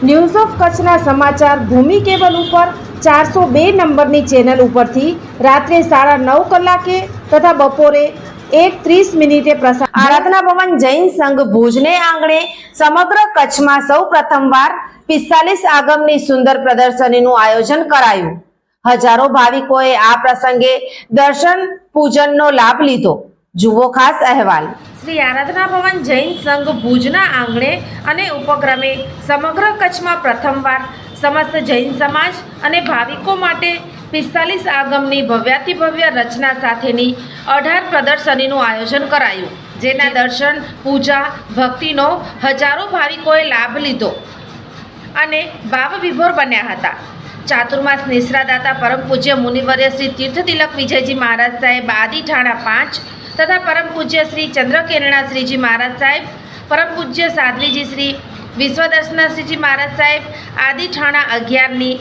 news of કચ્છના સમાચાર ભૂમિ cable ઉપર ચારસો બે નંબરની ચેનલ ઉપરથી રાત્રે સાડા નવ કલાકે તથા બપોરે એક ત્રીસ મિનિટે પ્રસાર આરાધના ભવન જૈન સંઘ ભુજને આંગણે સમગ્ર કચ્છમાં સૌ પ્રથમવાર પિસ્તાલીસ આગમની સુંદર પ્રદર્શનીનું આયોજન કરાયું. હજારો ભાવિકોએ આ પ્રસંગે દર્શન પૂજનનો લાભ લીધો. જુઓ ખાસ અહેવાલ. શ્રી આરાધના ભવન જૈન સંઘ ભુજના આંગણે અને ઉપક્રમે સમગ્ર કચ્છમાં પ્રથમવાર સમસ્ત જૈન સમાજ અને ભાવિકો માટે પિસ્તાલીસ આગમની ભવ્યાતિ ભવ્ય રચના સાથેની અઢાર પ્રદર્શનીનું આયોજન કરાયું, જેના દર્શન, પૂજા, ભક્તિનો હજારો ભાવિકોએ લાભ લીધો અને ભાવ વિભોર બન્યા હતા. ચાતુર્માસ નિશ્રાદાતા પરમ પૂજ્ય મુનિવર્ય શ્રી તીર્થ તિલક વિજયજી મહારાજ સાહેબ આદિ ઠાણા પાંચ તથા પરમ પૂજ્ય શ્રી ચંદ્રકેરણા શ્રીજી મહારાજ સાહેબ, પરમ પૂજ્ય સાધ્વીજી શ્રી વિશ્વદર્શના શ્રીજી મહારાજ સાહેબ, આદિ ઠાણા અગિયારની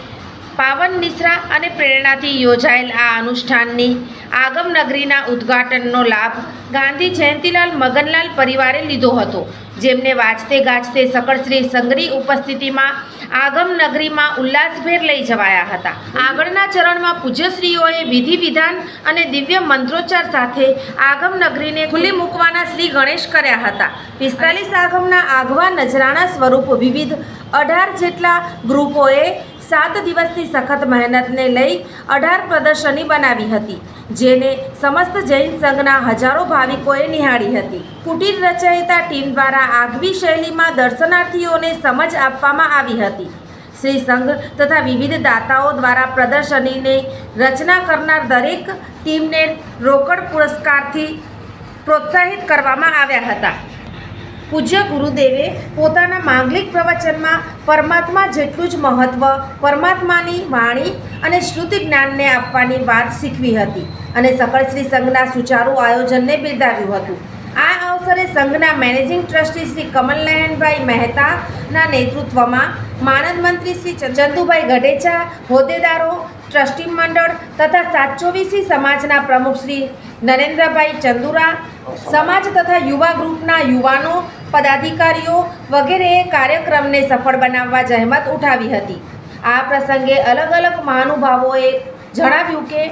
પાવન નિશ્રા અને પ્રેરણાથી યોજાયેલ આ અનુષ્ઠાનની આગમનગરીના ઉદ્ઘાટનનો લાભ ગાંધી જયંતિલાલ મગનલાલ પરિવારે લીધો હતો. જેમને વાજતે ગાજતે સકળશ્રી સંગરી ઉપસ્થિતિમાં આગમનગરીમાં ઉલ્લાસભેર લઈ જવાયા હતા. આગળના ચરણમાં પૂજ્યશ્રીઓએ વિધિ વિધાન અને દિવ્ય મંત્રોચ્ચાર સાથે આગમનગરીને ખુલ્લી મૂકવાના શ્રી ગણેશ કર્યા હતા. પિસ્તાલીસ આગમના આગવા નજરાણા સ્વરૂપ વિવિધ અઢાર જેટલા ગ્રુપોએ સાત દિવસની સખત મહેનતને લઈ અઢાર પ્રદર્શની બનાવી હતી, જેને સમસ્ત જૈન સંઘના હજારો ભાવિકોએ નિહાળી હતી. કુટીર રચયિતા ટીમ દ્વારા આગવી શૈલીમાં દર્શનાર્થીઓને સમજ આપવામાં આવી હતી. શ્રી સંઘ તથા વિવિધ દાતાઓ દ્વારા પ્રદર્શનીને રચના કરનાર દરેક ટીમને રોકડ પુરસ્કારથી પ્રોત્સાહિત કરવામાં આવ્યા હતા. પૂજ્ય ગુરુદેવે પોતાના માંગલિક પ્રવચનમાં પરમાત્મા જેટલું જ મહત્ત્વ પરમાત્માની વાણી અને શ્રુતિ જ્ઞાનને આપવાની વાત શીખવી હતી અને સફળ શ્રી સંઘના સુચારુ આયોજનને બિરદાવ્યું હતું. આ અવસરે સંઘના મેનેજિંગ ટ્રસ્ટી શ્રી કમલનયનભાઈ મહેતાના નેતૃત્વમાં માનદ મંત્રી શ્રી ચંદુભાઈ ગઢેચા, હોદ્દેદારો, ટ્રસ્ટી મંડળ તથા સાતચોવીસી સમાજના પ્રમુખ શ્રી નરેન્દ્રભાઈ ચંદુરા સમાજ તથા યુવા ગ્રુપના યુવાનો પદાધિકારીઓ વગેરેએ કાર્યક્રમને સફળ બનાવવા જહેમત ઉઠાવી હતી આ પ્રસંગે અલગ અલગ મહાનુભાવોએ જણાવ્યું કે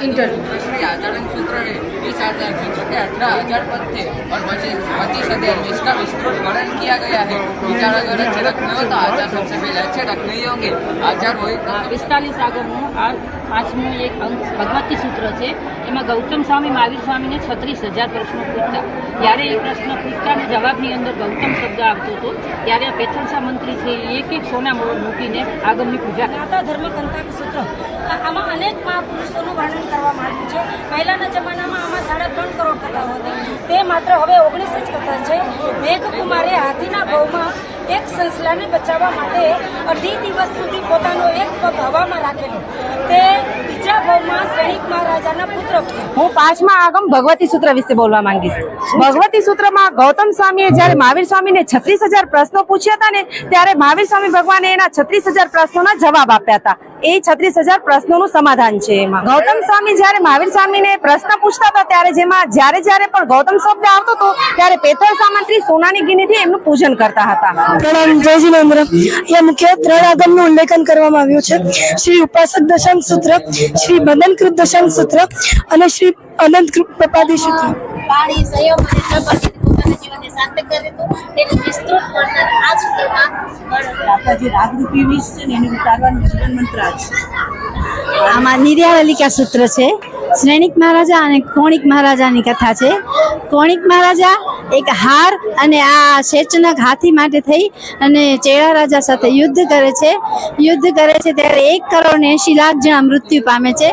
ઇન્ટરવ્યુ श्री आचरण सूत्र है इस आचरण सूत्र के अठारह हजार पद थे और पच्चीस पच्चीस अध्याय में इसका विस्तृत वर्णन किया गया है विचार अगर अच्छे रखने हो तो आचार सबसे पहले अच्छे रखने ही होंगे आचार हो પિસ્તાલીસ આગળનું આ પાંચમું એક અંક ભગવતી સૂત્ર છે એમાં ગૌતમ સ્વામી, મહાવીર સ્વામીને છત્રીસ હજાર પ્રશ્નો પૂછતા. જ્યારે એ પ્રશ્ન પૂછતા અને જવાબની અંદર ગૌતમ શબ્દ આવતો હતો, ત્યારે આ પેથલસા મંત્રી છે એક એક સોના મોડ મૂકીને આગળની પૂજા ગાથા ધર્મ કંતાક સૂત્ર. આમાં અનેક મહાપુરુષોનું વર્ણન કરવામાં આવ્યું છે. પહેલાંના જમાનામાં આમાં સાડા ત્રણ કરોડ કથાઓ હતી. તે માત્ર હવે ઓગણીસ જ કથા છે. મેઘકુમારે હાથીના ભાવમાં એક સંસલાને બચાવવા માટે અઢી દિવસ સુધી પોતાનો એક પગ હવામાં રાખેલો. તે બીજા ભાવમાં સૈનિક મહારાજાના હું પાંચમા આગમ ભગવતી સૂત્ર વિશે બોલવા માંગીશ. ભગવતી સૂત્રમાં ગૌતમ સ્વામીએ જ્યારે મહાવીર સ્વામીને છત્રીસ હજાર પ્રશ્નો પૂછ્યા હતા ને, ત્યારે મહાવીર સ્વામી ભગવાને એના છત્રીસ હજાર પ્રશ્નોના જવાબ આપ્યા હતા. એ છત્રીસ હજાર પ્રશ્નોનું સમાધાન છે એમાં. ગૌતમ સ્વામી જ્યારે મહાવીર સ્વામીને પ્રશ્ન પૂછતા હતા, ત્યારે જેમાં જ્યારે જ્યારે પણ ગૌતમ શબ્દ આવતો હતો, ત્યારે પેથળ સામંત્રી સોનાની ગિનીથી એમનું પૂજન કરતા હતા. પ્રણામ, જય અહીંયા મુખ્ય ત્રણ આગમનું ઉલ્લેખન કરવામાં આવ્યું છે. શ્રી ઉપાસક દશાંક સૂત્ર, શ્રી મદનકૃત દશાંક સૂત્ર અને શ્રી અનંત પ્રપાદી સૂત્ર પાણી સંયમ અને પ્રબંધિત પોતાના જીવનને સાર્થક કરે તો તેનું વિસ્તૃત વર્ણન આ સૂત્રમાં આપણા જે રાગરૂપી વિષ છે ને એને ઉતારવાનું જીવન મંત્ર આ છે. આમાં નિર્યાવલિકા સૂત્ર છે. શ્રેણિક મહારાજા અને કોણિક મહારાજાની કથા છે. કોણિક મહારાજા એક હાર અને આ શેચનક હાથી માટે થઈ અને ચેડા રાજા સાથે યુદ્ધ કરે છે. યુદ્ધ કરે છે ત્યારે એક કરોડ ને એંશી લાખ જણા મૃત્યુ પામે છે.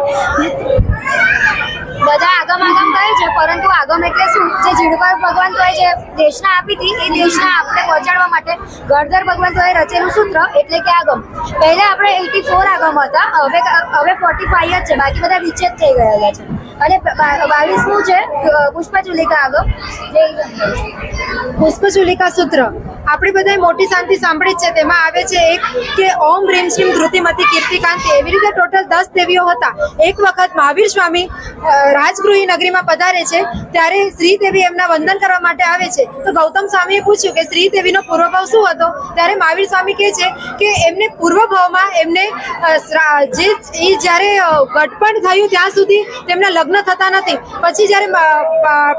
બધા આગમ આગમ કહે છે, પરંતુ આગમ એટલે શું? જે જીણકાર ભગવાન તો જે દેશના આપી હતી, એ દેશના આપણે પહોંચાડવા માટે ગણધર ભગવાન તો રચેલું સૂત્ર એટલે કે આગમ. પહેલા આપણે એટી ફોર આગમ હતા, હવે હવે ફોર્ટી ફાઈવ જ છે, બાકી બધા વિચ્છેદ થઈ ગયેલા છે. અને બાવીસમું છે પુષ્પચુલિકા આગમ. પુષ્પચુલિકા સૂત્ર. આપણે બધાએ મોટી શાંતિ સાંભળી છે. તેમાં આવે છે એક કે ઓમ રીમ શ્રીમ ધૃતિમતી કીર્તિકાંતિ. એવી રીતે ટોટલ દસ દેવીઓ હતા. એક વખત મહાવીર સ્વામી રાજગૃહી નગરીમાં પધારે છે, ત્યારે શ્રીદેવી એમના વંદન કરવા માટે આવે છે. તો ગૌતમ સ્વામીએ પૂછ્યું કે શ્રીદેવીનો પૂર્વભાવ શું હતો? ત્યારે મહાવીર સ્વામી કહે છે કે એમને પૂર્વભાવમાં એમને જે, એ જ્યારે ઘટપણ થયું ત્યાં સુધી તેમના લગ્ન થતા નથી. પછી જ્યારે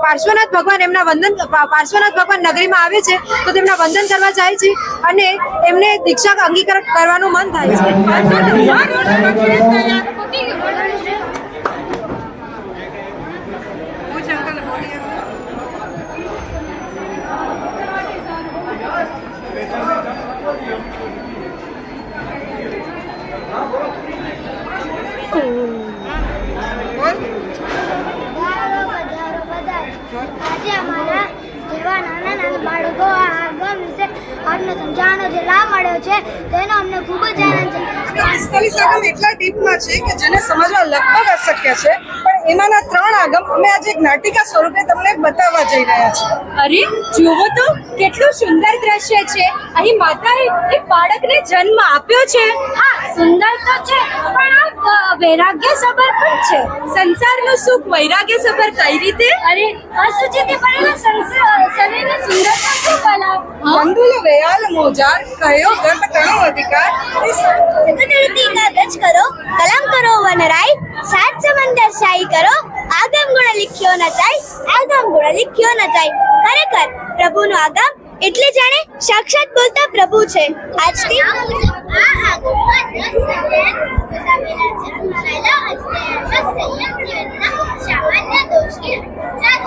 પાર્શ્વનાથ ભગવાન એમના વંદન પાર્શ્વનાથ ભગવાન નગરીમાં આવે છે, તો તેમના વંદન કરવા જાય છે અને એમને દીક્ષા અંગીકાર કરવાનું મન થાય છે આજે અમારા જેવા નાના નાના બાળકો આ આગમ વિશે સમજાવવાનો જે લાભ મળ્યો છે તેનો અમને ખૂબ જ આનંદ છે. પિસ્તાલીસ આગમ એટલા ડીપમાં છે કે જેને સમજવા લગભગ અશક્ય છે પણ એમાંના ત્રણ આગમ અમે આજે એક નાટિકા સ્વરૂપે તમને બતાવવા જઈ રહ્યા છીએ. અરે જુઓ તો કેટલું સુંદર દ્રશ્ય છે. અહીં માતાએ એક બાળકને જન્મ આપ્યો છે. હા સુંદર તો છે પણ આ વૈરાગ્ય સબર પણ છે. સંસારનું સુખ વૈરાગ્ય સભર કઈ રીતે? અરે અશુચિથી પડેલા સંસાર શરીરને સુંદરતા શું બનાવ? બંધુલો વેયાલ મોજાર કયો ગર્ભ તણો અધિકાર? કાગજ કરો કલમ કરો વનરાય સાત સમંદર શાહી કરો આગમ ગુણ લીખ્યો ન જાય આગમ ગુણ લીખ્યો ન જાય. ખરેખર પ્રભુનો આગમ એટલે જાણે સાક્ષાત બોલતા પ્રભુ છે. આજથી أعظم السلام وزميلته العلاقة الشخصية بأن شعبنا دوشكي زاد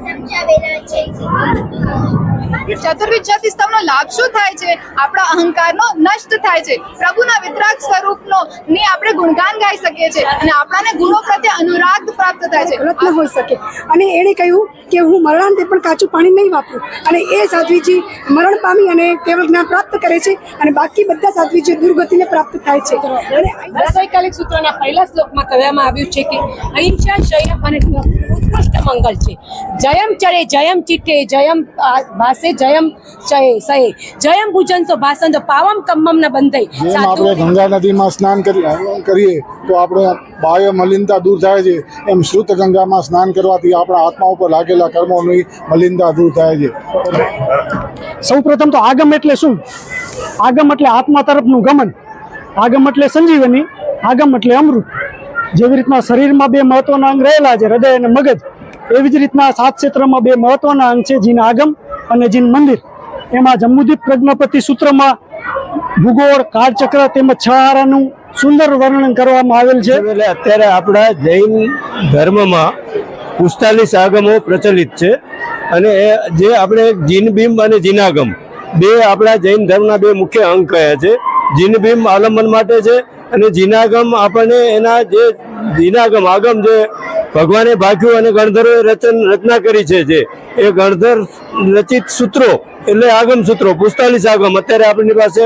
زمجابنا تشيكي ચતુર્વિદ્યાથી સ્તંભનો લાભ શું થાય છે? આપણા અહંકારનો નષ્ટ થાય છે. પ્રભુના વિતરાગ સ્વરૂપનો ની આપણે ગુણગાન ગાઈ શકીએ છીએ અને આપણાને ગુણો પ્રત્યે અનુરાગ પ્રાપ્ત થાય છે. રત્ન હોઈ શકે. અને એણે કહ્યું કે હું મરણાંતે પણ કાચું પાણી નહીં વાપરું. અને એ સાધ્વીજી મરણ પામી અને કેવળ જ્ઞાન પ્રાપ્ત કરે છે અને બાકી બધા સાધ્વીજી દુર્ગતિને પ્રાપ્ત થાય છે. અને વૈકલ્પિક સૂત્રના પહેલા શ્લોકમાં કહેવામાં આવ્યું છે કે અહિંસા જયમ અને ઉત્કૃષ્ટ મંગલ છે. જયમ ચરે જયમ ચિત્તે જયમ ભાસે જયમ ચયે સયે જયમ પૂજન તો ભાષણ તો પાવમ કમ્મમ ન બંધાઈ આપણે ગંગા નદીમાં સ્નાન કરી- કરીએ તો આપણે બાહ્ય મલિનતા દૂર થાય છે. એમ શુદ્ધ ગંગામાં સ્નાન કરવાથી આપણા આત્મા ઉપર લાગેલા કર્મોની મલિનતા દૂર થાય છે. સૌ પ્રથમ તો આગમ એટલે શું? આગમ એટલે આત્મા તરફનું ગમન. આગમ એટલે સંજીવની આગમ એટલે અમૃત. જેવી રીતના શરીરમાં બે મહત્વના અંગ રહેલા છે હૃદય અને મગજ. એવી જ રીતના સાત ક્ષેત્રમાં બે મહત્વના અંગ છે જેને આગમ અને જીન મંદિર, એમાં જમ્મુદીપ પ્રજ્ઞાપતિ સૂત્રમાં ભૂગોળ, કાળચક્ર તેમજ છ હારાનું સુંદર વર્ણન કરવામાં આવેલ છે. એટલે અત્યારે આપણા જૈન ધર્મમાં પિસ્તાલીસ આગમો પ્રચલિત છે અને જે આપણે જીનબીમ અને જીનાગમ બે આપણા જૈન ધર્મના બે મુખ્ય અંગ કહ્યા છે. જીનબીમ આલંબન માટે છે અને જીનાગમ આપણને એના જે જીનાગમ આગમ જે ભગવાને ભાગ્યું અને ગણધરોએ રચન રચના કરી છે જે. એ ગણધર રચિત સૂત્રો, એટલે આગમ સૂત્રો, પિસ્તાલીસ આગમ. અત્યારે આપણી પાસે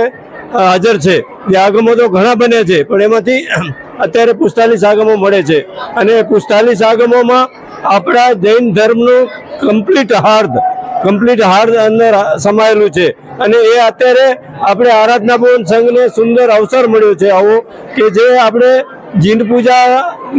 હાજર છે. જે આગમો તો ઘણા બને છે, પણ એમાંથી અત્યારે પિસ્તાલીસ આગમો મળે છે. અને પિસ્તાલીસ આગમોમાં આપણા જૈન ધર્મનું કમ્પ્લીટ હાર્દ કમ્પ્લીટ હાર્દ અંદર સમાયેલું છે. અને એ અત્યારે આપણે આરાધના ભવન સંઘને સુંદર અવસર મળ્યો છે આવો, કે જે આપણે જીન પૂજા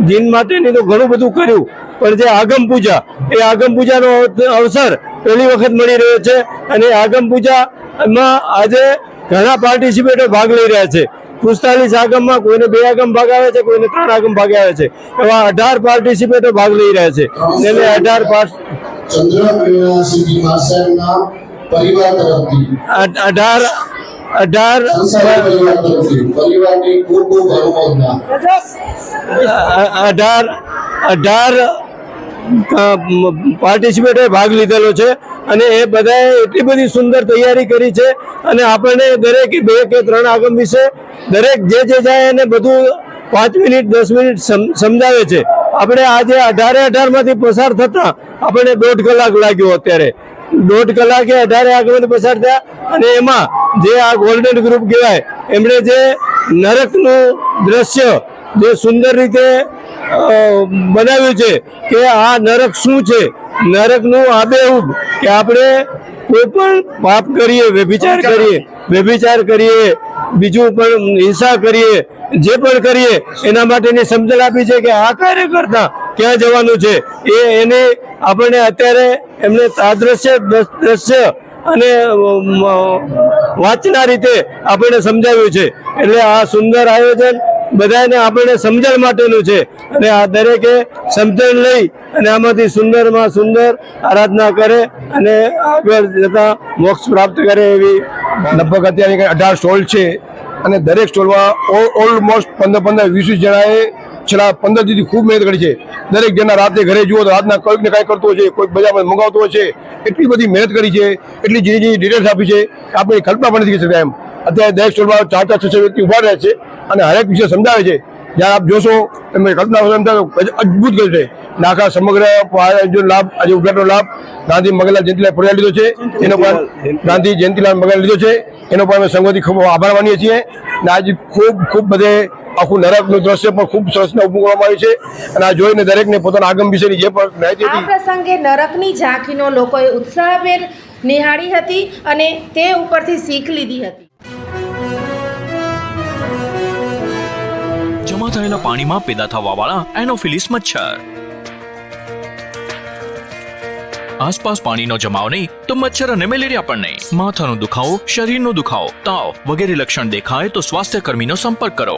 જીન માટેની તો ઘણું બધું કર્યું પણ જે આગમ પૂજા એ આગમ પૂજાનો અવસર પહેલી વખત મળી રહ્યો છે અને આગમ પૂજામાં આજે ઘણા પાર્ટિસિપેટો ભાગ લઈ રહ્યા છે. પિસ્તાલીસ આગમમાં કોઈને બે આગમ ભાગ આવે છે કોઈને ત્રણ આગમ ભાગ આવે છે. એવા અઢાર પાર્ટિસિપેટો ભાગ લઈ રહ્યા છે. એટલે અઢાર પરિવાર તરફથી. અઢાર અઢાર અઢાર અઢાર પાર્ટિસિપેટે ભાગ લીધેલો છે અને એ બધાએ એટલી બધી સુંદર તૈયારી કરી છે અને આપણને દરેક બે કે ત્રણ આગમ વિશે દરેક જે જે જાય એને બધું પાંચ મિનિટ દસ મિનિટ સમ- સમજાવે છે. આપણે આજે અઢારે અઢારમાંથી પસાર થતાં આપણે દોઢ કલાક લાગ્યો અત્યારે. દોઢ કલાકે અઢારે આગમન પસાર થયા અને એમાં જે આ ગોલ્ડન ગ્રુપ કહેવાય, એમણે જે નરકનું દ્રશ્ય જે સુંદર રીતે બનાવ્યું છે કે આ નરક શું છે? નરકનું આબેહૂબ કે આપણે કોઈ પણ પાપ કરીએ, વ્યભિચાર કરીએ વ્યભિચાર કરીએ, બીજું પણ હિંસા કરીએ, જે પણ કરીએ, એના માટેની સમજણ આપી છે કે આ કાર્ય કરતા ક્યાં જવાનું છે? એ એને આપણને અત્યારે એમને સાદ્રશ્ય દ્રશ- દ્રશ્ય અને વાંચના રીતે આપણને સમજાવ્યું છે. એટલે આ સુંદર આયોજન બધાને આપણને સમજણ માટેનું છે. અને આ દરેકે સમજણ લઈ અને આમાંથી સુંદરમાં સુંદર આરાધના કરે અને આગળ જતા મોક્ષ પ્રાપ્ત કરે એવી લગભગ અત્યારે અઢાર સ્ટોલ છે. અને દરેક સ્ટોલમાં ઓલમોસ્ટ પંદર પંદર વીસ જણાએ છેલ્લા પંદર દિવસથી ખૂબ મહેનત કરી છે. દરેક જણા રાતે ઘરે જુઓ તો રાતના કોઈક ને કાંઈ કરતો હોય છે, કોઈક બજારમાં મંગાવતો છે. એટલી બધી મહેનત કરી છે, એટલી ઝીણી ઝીણી ડિટેલ્સ આપી છે, આપણે કલ્પના પણ નથી કરી શકતા એમ. અત્યારે દરેક સ્ટોલમાં ચાર ચાર છ વ્યક્તિ ઊભા રહે છે અને હરેક વિષય સમજાવે છે. જ્યારે આપ જોશો એમને કલ્પના કરી અદ્ભુત કરે છે. નાખા સમગ્ર લાભ, આજે ઉદ્ઘાટનનો લાભ ગાંધી મંગલલાલ જયંતિલાલ પટેલ લીધો છે. એનો પણ ગાંધી જયંતિલાલ મગલ લીધો છે. એનો પણ અમે સંગોથી ખૂબ આભાર માનીએ છીએ. અને આજે ખૂબ ખૂબ બધે આખું નરકનું દ્રશ્ય પણ ખૂબ સરસ કરવામાં આવ્યું છે. અને આ જોઈને દરેકને પોતાના આગમ વિશેની જે પણ માહિતી આ પ્રસંગે નરકની ઝાંખીનો લોકોએ ઉત્સાહભેર નિહાળી હતી અને તે ઉપરથી શીખ લીધી હતી. જમા થયેલા પાણીમાં પેદા થવાવાળા એનોફિલિસ મચ્છર. આસપાસ પાણીનો જમાવ નહીં તો મચ્છર અને મેલેરિયા પણ નહીં. માથાનો દુખાવો શરીરનો દુખાવો તાવ વગેરે લક્ષણ દેખાય તો સ્વાસ્થ્ય કર્મીનો સંપર્ક કરો.